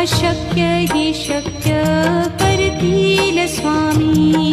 अशक्य हि शक्य परतील स्वामी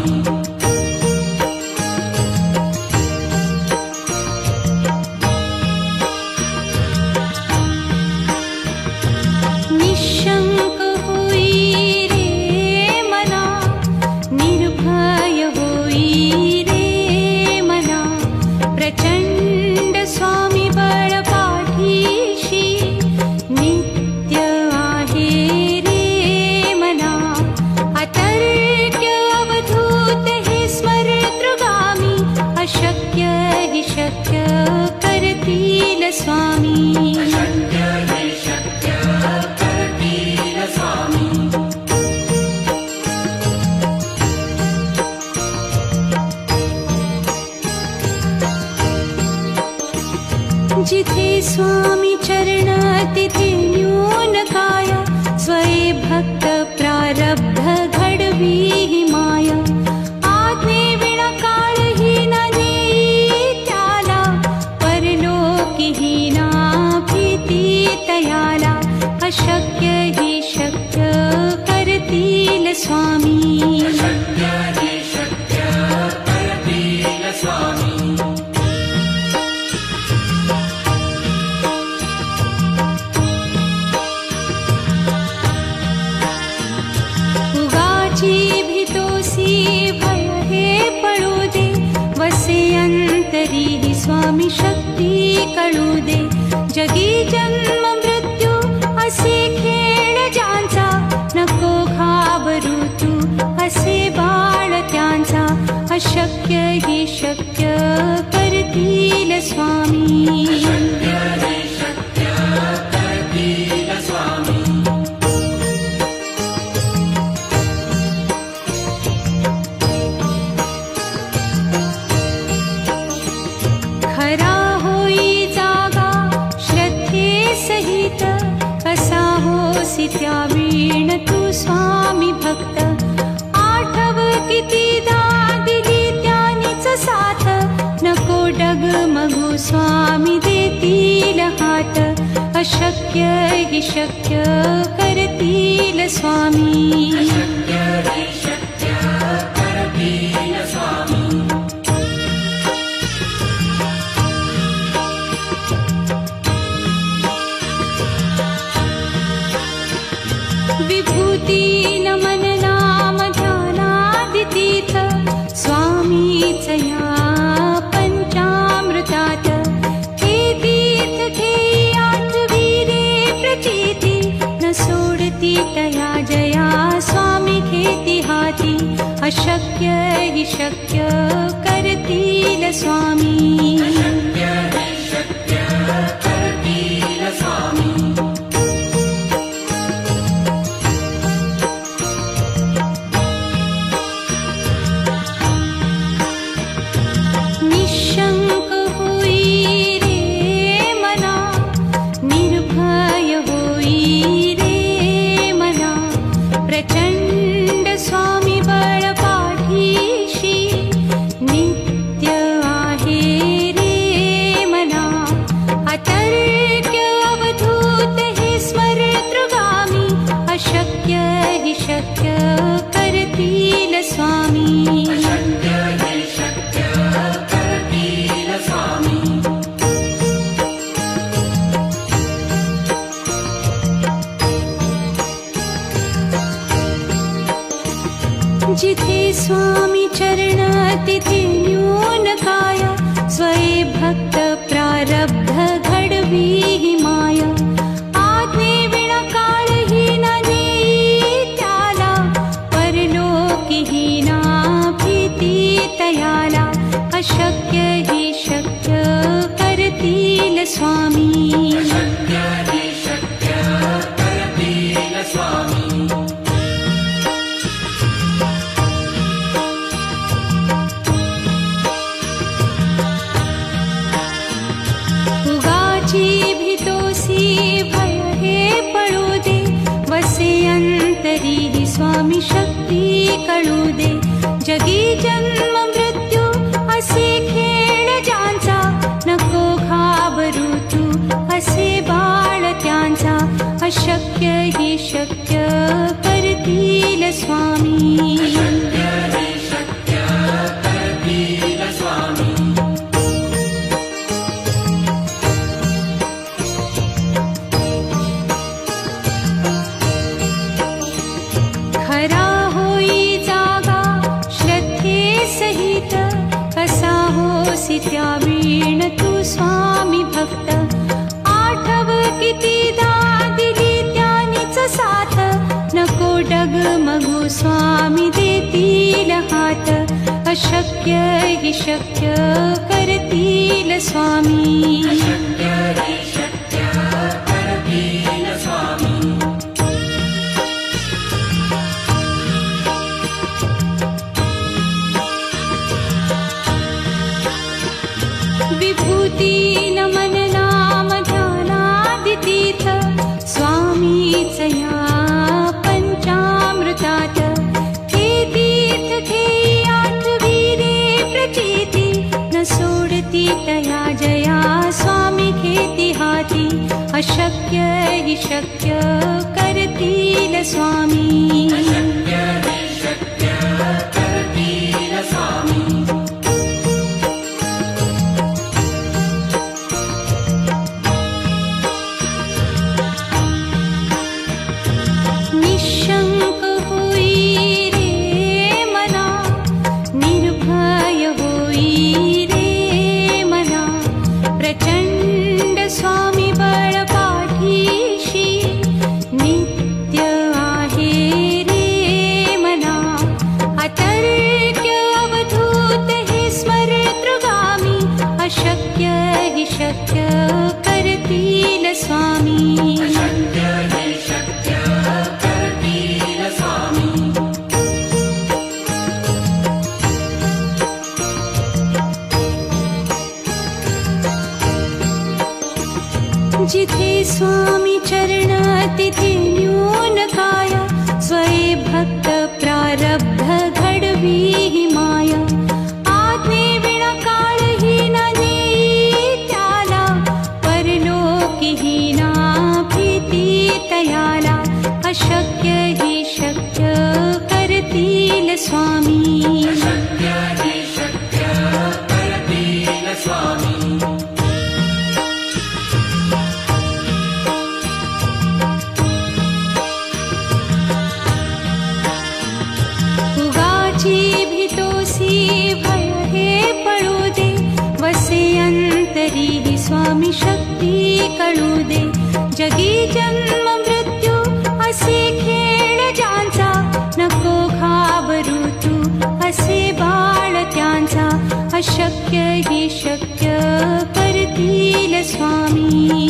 ी स्वामी च तर्हि स्वामि शक्ति कलु दे जगे जन्म मृत्यु अस् जांसा नको खाब ऋतु अस्ण जासा अशक्य हि शक्य स्वामी। वीण तू स्वामी भक्त। साथ। नको डग मगू स्वामी देतील हात। अशक्य हि शक्य स्वामी तया जया स्वामी घेती हाती। अशक्य हि शक्य करतील स्वामी अशक्य हि शक्य करतील स्वामी। उगाची भीतोसी भय हे पळू दे वसे अंतरी हि स्वामी शक्ती जगी जन्म असे बाळ त्यांचा अशक्य ही शक्य तया जया स्वामी घेती हाती अशक्य हि शक्य करतील स्वामी जिथे स्वामी चरण तिथे न्यून काय स्वये भक्त प्रारब्ध भय हे पळू दे वसे अंतरी ही स्वामी शक्ती कळू दे जगी जन्म मृत्यू असे खेळ ज्यांचा नको घाबरू तू असे बाळ त्यांचा। अशक्य ही शक्य स्वामी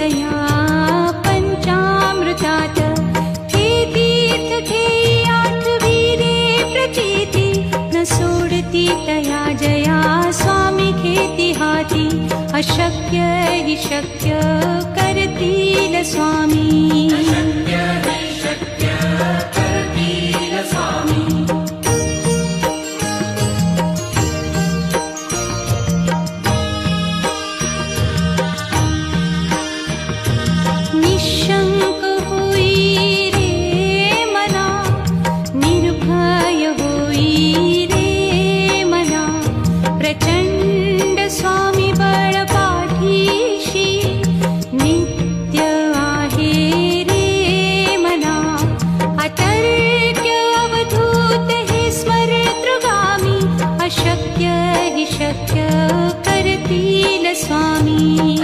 या पंचामृतात हे तीर्थ घेई आठवी रे प्रचिती। न सोडती तया जया स्वामी खेती हाती। अशक्य हि शक्य करतील स्वामी स्वामी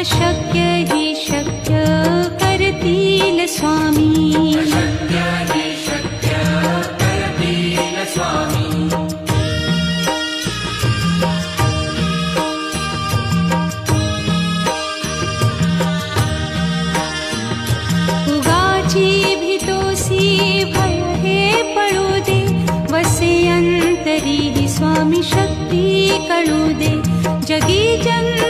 अशक्य हि शक्य करतील स्वामी। उगाची भीतोसी भय हे पळू दे वसे अंतरी ही स्वामी शक्ती दे। जगी जन्म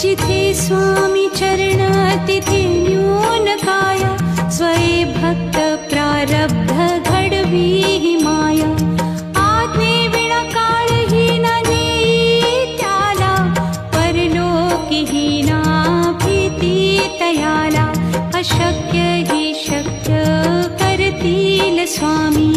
जिथे स्वामी चरण तिथे न्यून काय स्वये भक्त प्रारब्ध घडवी माया। आज्ञे विण काळ हि न नेई त्याला परलोकी हि ना भीती तयाला अशक्य हि शक्य करतील स्वामी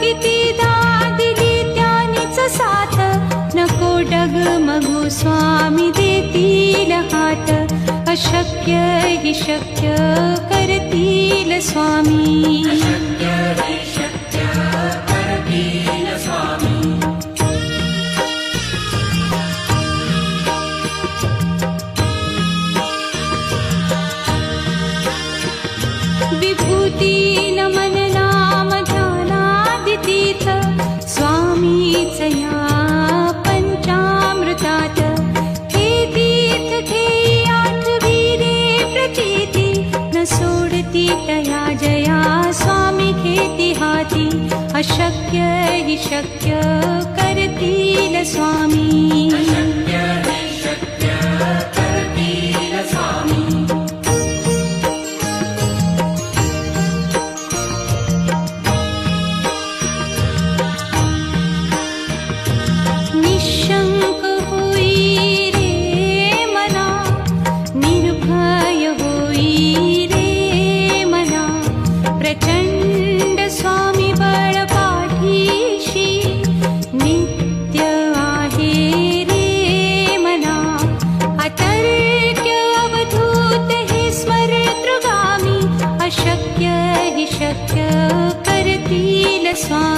दिली त्यानीच साथ. नको डगमगू स्वामी देतील हात. अशक्य हि शक्य करतील स्वामी तया जया स्वामी खेती हाती। अशक्य हि शक्य करतील स्वामी sun.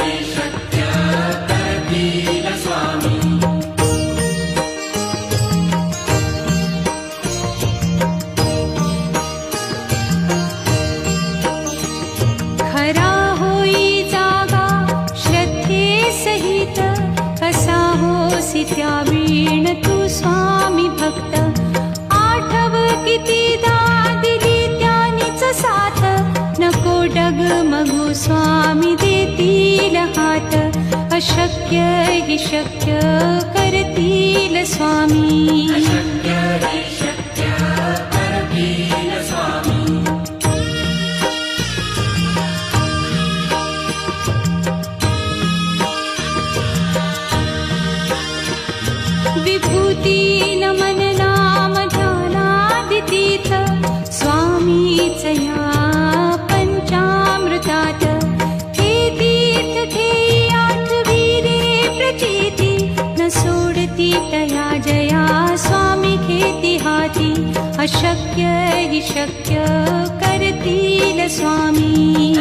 स्वामीच या पञ्चामृतात् तीर्थ ठेयी आठवीरे प्रचिती न सोडती तया जया स्वामी खेती हाती। अशक्य हि शक्य करतील स्वामी